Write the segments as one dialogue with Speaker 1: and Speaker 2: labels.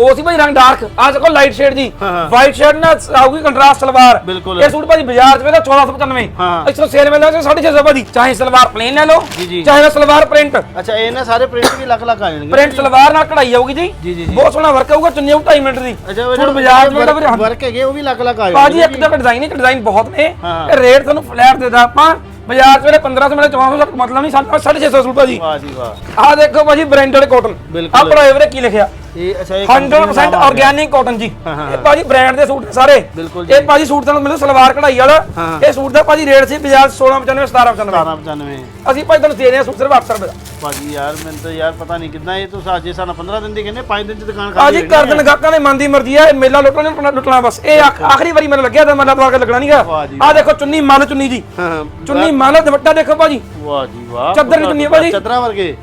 Speaker 1: ਉਹ ਸੀ ਭਾਜੀ ਰੰਗ ਡਾਰਕ ਆ ਦੇਖੋ ਲਾਈਟ ਸ਼ੇਡ ਜੀ। ਵਾਈਟ ਸ਼ੇਡ ਨਾਲ ਆਊਗੀ ਕੰਟਰਾਸਟ ਸਲਵਾਰ। ਇਹ ਸੂਟ ਭਾਜੀ ਬਾਜ਼ਾਰ 'ਚ ਵੇਦਾ 1495
Speaker 2: ਹਾਂ।
Speaker 1: ਇਸੋ ਸੇਲ ਮਿਲਦਾ 650 ਭਾਜੀ। ਚਾਹੇ ਸਲਵਾਰ ਪਲੇਨ ਲੈ ਲਓ। ਚਾਹੇ ਸਲਵਾਰ ਪ੍ਰਿੰਟ
Speaker 2: ਅੱਛਾ ਇਹ ਨਾ ਸਾਰੇ ਪ੍ਰਿੰਟ ਵੀ ਲੱਖ ਲੱਖ ਆ ਜਾਣਗੇ।
Speaker 1: ਪ੍ਰਿੰਟ ਸਲਵਾਰ ਨਾਲ ਕਢਾਈ ਆਊਗੀ ਜੀ। ਬਹੁਤ ਸੋਹਣਾ ਵਰਕ ਆਊਗਾ ਚੁੰਨੀ ਆਊ 2.5 ਮਿੰਟ ਦੀ। ਸੂਟ ਬਾਜ਼ਾਰ 'ਚ ਵੀਰੇ। ਹਾਂ।
Speaker 2: ਵਰਕ ਹੈਗੇ ਉਹ ਵੀ ਲੱਖ ਲੱਖ ਆ
Speaker 1: ਭਾਜੀ
Speaker 2: ਜਾਣਗੇ
Speaker 1: ਇੱਕ ਤਾਂ ਡਿਜ਼ਾਈਨ ਇੱਕ ਡਿਜ਼ਾਈਨ ਬਹੁਤ ਨੇ। ਰੇਟ ਤੁਹਾਨੂੰ ਫਲੈਟ ਦੇਦਾ ਆਪਾਂ। ਬਾਜ਼ਾਰ 'ਚ ਵੇਲੇ 1500 ਮਿਲੇ 1400 ਤੱਕ ਮਤਲਬ ਨਹੀਂ 650 ਸੂਟ ਭਾਜੀ।
Speaker 2: ਵਾਹ ਜੀ ਵਾਹ।
Speaker 1: ਆਹ ਦੇਖੋ ਭਾਜੀ ਬ੍ਰਾਂਡਡ ਕਾਟਨ। ਆਪਣਾ ਵੀਰੇ ਕੀ ਲਿਖਿਆ?
Speaker 2: ਇਹ ਅੱਛਾ ਇਹ
Speaker 1: 100% ਆਰਗੈਨਿਕ ਕਾਟਨ ਜੀ। ਇਹ ਭਾਜੀ ਬ੍ਰਾਂਡ ਦੇ ਸੂਟ ਨੇ ਸਾਰੇ।
Speaker 2: ਬਿਲਕੁਲ
Speaker 1: ਇਹ ਭਾਜੀ ਸੂਟ ਤੁਹਾਨੂੰ ਮਿਲੂ ਸਲਵਾਰ ਕਢਾਈ ਵਾਲਾ।
Speaker 2: ਹਾਂ।
Speaker 1: ਇਹ ਸੂਟ ਦਾ ਭਾਜੀ ਰੇਟ ਸੀ ਬਾਜ਼ਾਰ 1695 1795
Speaker 2: 1795
Speaker 1: ਅਸੀਂ ਭਾਜੀ ਤੁਹਾਨੂੰ ਦੇ ਰਹੇ ਹਾਂ ਸੂਟ ਸਿਰਫ 800 ਰੁਪਏ ਦਾ।
Speaker 2: ਭਾਜੀ ਯਾਰ ਮੈਨੂੰ ਤਾਂ ਯਾਰ ਪਤਾ ਨਹੀਂ ਕਿੰਨਾ ਇਹ ਤੁਸੀਂ ਅੱਜ ਸਾਨੂੰ 15 ਦਿਨ ਦੀ ਕਹਿੰਦੇ 5 ਦਿਨ ਚ ਦੁਕਾਨ
Speaker 1: ਭਾਜੀ ਕਰ ਦੇਣ ਗਾਹਕਾਂ ਦੇ ਮਨ ਦੀ ਮਰਜ਼ੀ ਆ ਇਹ ਮੇਲਾ ਲੁੱਟਣਾ ਨਹੀਂ ਲੁੱਟਣਾ ਬਸ। ਇਹ ਆਖ- ਆਖਰੀ ਵਾਰੀ ਮੈਨੂੰ ਲੱਗਿਆ ਤਾਂ ਮੇਲਾ ਦਵਾ ਕੇ ਲੱਗਣਾ ਨਹੀਂਗਾ ਆਹ ਦੇਖੋ ਚੁੰਨੀ ਮੱਲ ਚੁੰਨੀ ਜੀ।
Speaker 2: ਹਾਂ
Speaker 1: ਚੁੰਨੀ ਮੱਲ ਦੁਪੱਟਾ ਦੇਖੋ ਭਾਜੀ।
Speaker 2: ਵਾਹ ਜੀ ਵਾਹ।
Speaker 1: ਚੱਦਰ ਦੀ ਚੁੰਨੀ ਹੈ ਭਾਜੀ।
Speaker 2: ਚੱਦਰਾਂ ਵਰਗੇ।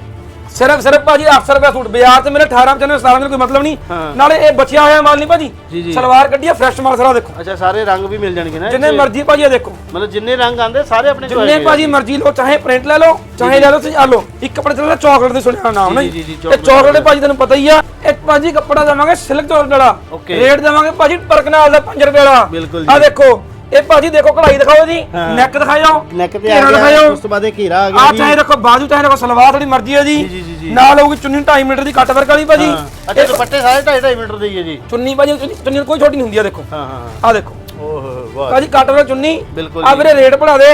Speaker 1: ਸਿਰਫ ਸਿਰਫ ਭਾਜੀ 800 ਰੁਪਏ ਸੂਟ ਬਾਜ਼ਾਰ ਤੇ ਮੇਰੇ 18 95 17 ਦਾ ਕੋਈ ਮਤਲਬ ਨਹੀਂ। ਨਾਲੇ ਇਹ ਬਚਿਆ ਹੋਇਆ ਮਾਲ ਨਹੀਂ ਭਾਜੀ। ਸਲਵਾਰ ਕੱਢੀ ਆ ਫਰੈਸ਼ ਮਾਲ ਸਾਰਾ ਦੇਖੋ
Speaker 2: ਅੱਛਾ ਸਾਰੇ ਰੰਗ ਵੀ ਮਿਲ ਜਾਣਗੇ ਨਾ
Speaker 1: ਜਿੰਨੇ? ਮਰਜ਼ੀ ਭਾਜੀ ਇਹ ਦੇਖੋ
Speaker 2: ਮਤਲਬ ਜਿੰਨੇ ਰੰਗ ਆਂਦੇ ਸਾਰੇ ਆਪਣੇ ਕੋਲ
Speaker 1: ਜਿੰਨੇ
Speaker 2: ਆ।
Speaker 1: ਭਾਜੀ ਮਰਜ਼ੀ ਲਓ ਚਾਹੇ ਪ੍ਰਿੰਟ ਲੈ ਲਓ ਚਾਹੇ ਲੈ ਲਓ ਤੁਸੀਂ ਆ ਲਓ ਇੱਕ ਕੱਪੜੇ ਤੇ ਚਾਕਲੇਟ ਦੇ ਸੁਣਿਆ ਨਾਮ ਨਾ
Speaker 2: ਜੀ,
Speaker 1: ਇਹ ਚਾਕਲੇਟ ਭਾਜੀ ਤੁਹਾਨੂੰ ਪਤਾ ਹੀ ਆ ਇੱਕ ਭਾਜੀ ਕੱਪੜਾ ਦੇਵਾਂਗੇ ਸਿਲਕ ਚਾਕਲੇਟ ਵਾਲਾ। ਰੇਟ ਦੇਵਾਂਗੇ ਭਾਜੀ ਪਰਕਨਾਲ ਦਾ 5 ਰੁਪਏ ਵਾਲਾ ਆ। ਦੇਖੋ ਇਹ ਭਾਜੀ ਦੇਖੋ ਕਢਾਈ ਦਿਖਾਓ ਜੀ।
Speaker 2: ਹਾਂ।
Speaker 1: ਨੈਕ ਦਿਖਾਓ
Speaker 2: ਨੈਕ ਤੇ
Speaker 1: ਘੇਰਾ
Speaker 2: ਆ ਗਿਆ।
Speaker 1: ਦਿਖਾਓ
Speaker 2: ਉਸ ਤੋਂ ਬਾਅਦ ਇਹ ਘੇਰਾ ਆ
Speaker 1: ਆ
Speaker 2: ਗਿਆ
Speaker 1: ਚਾਹੇ ਦੇਖੋ ਬਾਜੂ ਚਾਹੇ ਦੇਖੋ ਸਲਵਾਰ ਤੁਹਾਡੀ ਮਰਜ਼ੀ ਹੈ
Speaker 2: ਜੀ, ਜੀ, ਜੀ,
Speaker 1: ਜੀ
Speaker 2: ਜੀ।
Speaker 1: ਨਾਲ ਹੋਊਗੀ ਚੁੰਨੀ 2.5 ਮੀਟਰ ਦੀ ਕੱਟ ਵਰਕ ਵਾਲੀ ਭਾਜੀ।
Speaker 2: ਹਾਂ। ਅੱਛਾ ਦੁਪੱਟੇ ਸਾਰੇ 2.5 ਮੀਟਰ ਦੇ ਹੀ ਹੈ ਜੀ।
Speaker 1: ਚੁੰਨੀ ਭਾਜੀ ਚੁੰਨੀ ਚੁੰਨੀ ਕੋਈ ਛੋਟੀ ਨਹੀਂ ਹੁੰਦੀ ਆ ਦੇਖੋ।
Speaker 2: ਹਾਂ ਹਾਂ ਹਾਂ।
Speaker 1: ਆ ਦੇਖੋ।
Speaker 2: ਓਹ ਵਾਹ।
Speaker 1: ਭਾਜੀ ਕੱਟ ਵਰਕ ਚੁੰਨੀ।
Speaker 2: ਬਿਲਕੁਲ
Speaker 1: ਆ
Speaker 2: ਜੀ।
Speaker 1: ਵੀਰੇ ਰੇਟ ਪੜਾ ਦੇ।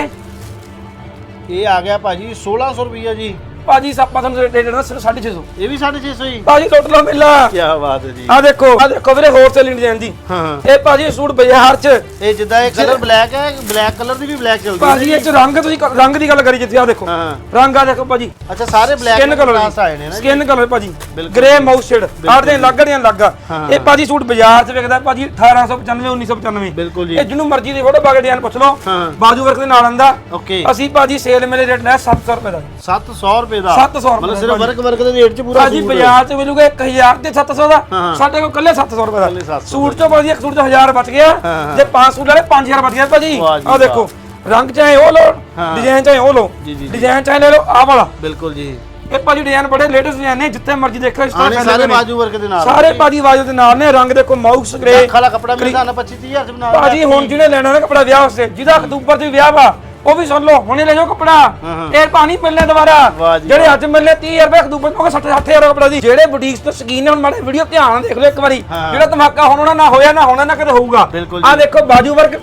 Speaker 2: ਇਹ ਆ ਗਿਆ ਭਾਜੀ 1600 ਰੁਪਈਆ ਜੀ।
Speaker 1: ਭਾਜੀ ਆਪਾਂ ਤੁਹਾਨੂੰ ਰੇਟ ਦੇਣਾ ਸਿਰਫ 650
Speaker 2: ਇਹ ਵੀ 650 ਹੀ।
Speaker 1: ਭਾਜੀ ਟੋਟਲ ਮਿਲਾ।
Speaker 2: ਕੀ ਬਾਤ ਹੈ ਜੀ।
Speaker 1: ਆ ਦੇਖੋ ਆ ਦੇਖੋ ਵੀਰੇ ਹੋਲਸੇਲ ਡਿਜ਼ਾਈਨ ਦੀ।
Speaker 2: ਹਾਂ। ਹਾਂ
Speaker 1: ਇਹ ਭਾਜੀ ਸੂਟ ਬਾਜ਼ਾਰ 'ਚ।
Speaker 2: ਇਹ ਜਿੱਦਾਂ ਇਹ ਕਲਰ ਬਲੈਕ ਹੈ ਬਲੈਕ ਕਲਰ ਦੀ ਵੀ ਬਲੈਕ ਚੱਲਦੀ ਹੈ।
Speaker 1: ਭਾਜੀ ਇਹ 'ਚ ਰੰਗ ਤੁਸੀਂ ਰੰਗ ਦੀ ਗੱਲ ਕਰੀ ਜਿੱਥੇ ਆ ਦੇਖੋ।
Speaker 2: ਹਾਂ।
Speaker 1: ਰੰਗ ਆ ਦੇਖੋ ਭਾਜੀ।
Speaker 2: ਅੱਛਾ ਸਾਰੇ ਬਲੈਕ
Speaker 1: ਸਕਿਨ ਕਲਰ
Speaker 2: ਆਏ ਨੇ ਨਾ।
Speaker 1: ਸਕਿਨ ਕਲਰ ਭਾਜੀ।
Speaker 2: ਬਿਲਕੁਲ।
Speaker 1: ਗ੍ਰੇ ਮਾਊਸ ਸ਼ੇਡ ਆੜਦੇ ਲੱਗੜੀਆਂ ਲੱਗਾ
Speaker 2: ਹਾਂ।
Speaker 1: ਇਹ ਭਾਜੀ ਸੂਟ ਬਾਜ਼ਾਰ 'ਚ ਵਿਕਦਾ ਭਾਜੀ 1895 1995
Speaker 2: ਬਿਲਕੁਲ ਜੀ।
Speaker 1: ਇਹ ਜਿਹਨੂੰ ਮਰਜ਼ੀ ਦੀ ਫੋਟੋ ਪਾ ਕੇ ਡਿਜ਼ਾਈਨ ਪੁੱਛ ਲਓ। ਬਾਜੂ ਵਰਕ ਦੇ ਨਾਲ ਆਂਦਾ
Speaker 2: ਓਕੇ।
Speaker 1: ਅਸੀਂ ਭਾਜੀ ਸੇਲ ਮੇਲੇ ਰੇਟ ਲਿਆ 700 ਰੁਪਏ ਦਾ।
Speaker 2: 700 ਰੁਪਏ ਦਾ
Speaker 1: 700 ਰੁਪਏ
Speaker 2: ਮਤਲਬ ਸਿਰਫ। ਵਰਕ ਵਰਕ ਦੇ ਰੇਟ ਚ ਪੂਰਾ
Speaker 1: ਭਾਜੀ। ਬਾਜ਼ਾਰ 'ਚ ਮਿਲੂਗਾ 1000 ਤੇ 700 ਦਾ। ਸਾਡੇ ਕੋਲ ਕੱਲੇ 700 ਰੁਪਏ ਦਾ
Speaker 2: 700
Speaker 1: ਸੂਟ 'ਚੋਂ ਭਾਜੀ ਇੱਕ ਸੂਟ 'ਚ 1000 ਬਚ ਗਿਆ। ਜੇ ਪੰਜ ਸੂਟ ਵਾਲੇ 5000 ਬਚ ਗਿਆ ਭਾਜੀ ਆ ਦੇਖੋ ਰੰਗ ਚਾਹੇ ਉਹ ਲਓ। ਡਿਜ਼ਾਈਨ ਚਾਹੇ ਉਹ ਲਓ। ਡਿਜ਼ਾਈਨ ਚਾਹੇ ਲੈ ਲਓ ਆਹ ਵਾਲਾ
Speaker 2: ਬਿਲਕੁਲ ਜੀ
Speaker 1: ਇਹ ਭਾਜੀ ਡਿਜ਼ਾਈਨ ਬੜੇ ਲੇਟੈਸਟ ਡਿਜ਼ਾਈਨ ਨੇ ਜਿੱਥੇ ਮਰਜ਼ੀ ਦੇਖੋ ਇਸ ਤਰ੍ਹਾਂ
Speaker 2: ਸਾਰੇ। ਬਾਜੂ ਵਰਕ ਦੇ ਨਾਲ
Speaker 1: ਸਾਰੇ ਭਾਜੀ ਬਾਜੂ ਦੇ ਨਾਲ ਨੇ ਰੰਗ ਦੇਖੋ ਮਾਊਸ ਗ੍ਰੇ
Speaker 2: ਅੱਖਾਂ ਵਾਲਾ ਕੱਪੜਾ ਮਿਲਦਾ ਨਾ 25 30000 ਚ ਬਣਾ
Speaker 1: ਭਾਜੀ ਹੁਣ ਜਿਹਨੇ ਲੈਣਾ ਨਾ ਕੱਪੜਾ ਵਿਆਹ ਵਾਸਤੇ ਜਿਹਦਾ ਅਕਤੂਬਰ 'ਚ ਵਿਆਹ ਵਾ ਉਹ ਵੀ ਸੁਣ ਲਓ ਹੁਣੇ ਲੈ ਜਾਓ ਕੱਪੜਾ। ਇਹ ਪਾਣੀ ਮਿਲਣੇ ਦੁਬਾਰਾ। ਜਿਹੜੇ ਅੱਜ ਮਿਲਨੇ 30000 ਰੁਪਏ ਅਕਤੂਬਰ ਨੂੰ 60 60000 ਦਾ ਕੱਪੜਾ ਦੀ ਜਿਹੜੇ ਬੁਟੀਕਸ ਤੋਂ ਸਕੀਨ ਨੇ ਹੁਣ ਮਾੜੇ ਵੀਡੀਓ ਧਿਆਨ ਦੇਖ ਲਓ ਇੱਕ ਵਾਰੀ। ਜਿਹੜਾ ਧਮਾਕਾ ਹੁਣ ਉਹਨਾਂ ਨਾ ਹੋਇਆ ਨਾ ਹੋਣਾ ਨਾ ਕਦੇ ਹੋਊਗਾ। ਆ। ਦੇਖੋ ਬਾਜੂ ਵਰਕ।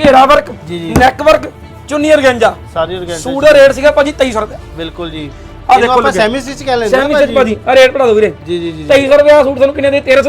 Speaker 1: ਘੇਰਾ ਵਰਕ। ਨੈਕ ਵਰਕ ਚੁੰਨੀ ਅਰਗੰਜਾ
Speaker 2: ਸਾਰੀ organza
Speaker 1: ਸੂਟ ਦਾ ਰੇਟ ਸੀਗਾ ਭਾਜੀ 2300 ਰੁਪਏ।
Speaker 2: ਬਿਲਕੁਲ ਜੀ। ਇਹਨੂੰ
Speaker 1: ਦੇਖੋ।
Speaker 2: ਸੈਮੀ ਸਟਿਚ ਕਹਿ ਲੈਂਦੇ
Speaker 1: ਸੈਮੀ
Speaker 2: ਨਾ
Speaker 1: ਸੈਟ ਭਾਜੀ ਆ ਰੇਟ ਪੜਾ ਦੋ ਵੀਰੇ।
Speaker 2: ਜੀ ਜੀ ਜੀ
Speaker 1: 2300 ਰੁਪਏ ਦਾ ਸੂਟ ਤੁਹਾਨੂੰ ਕਿੰਨੇ ਦੇ? 1300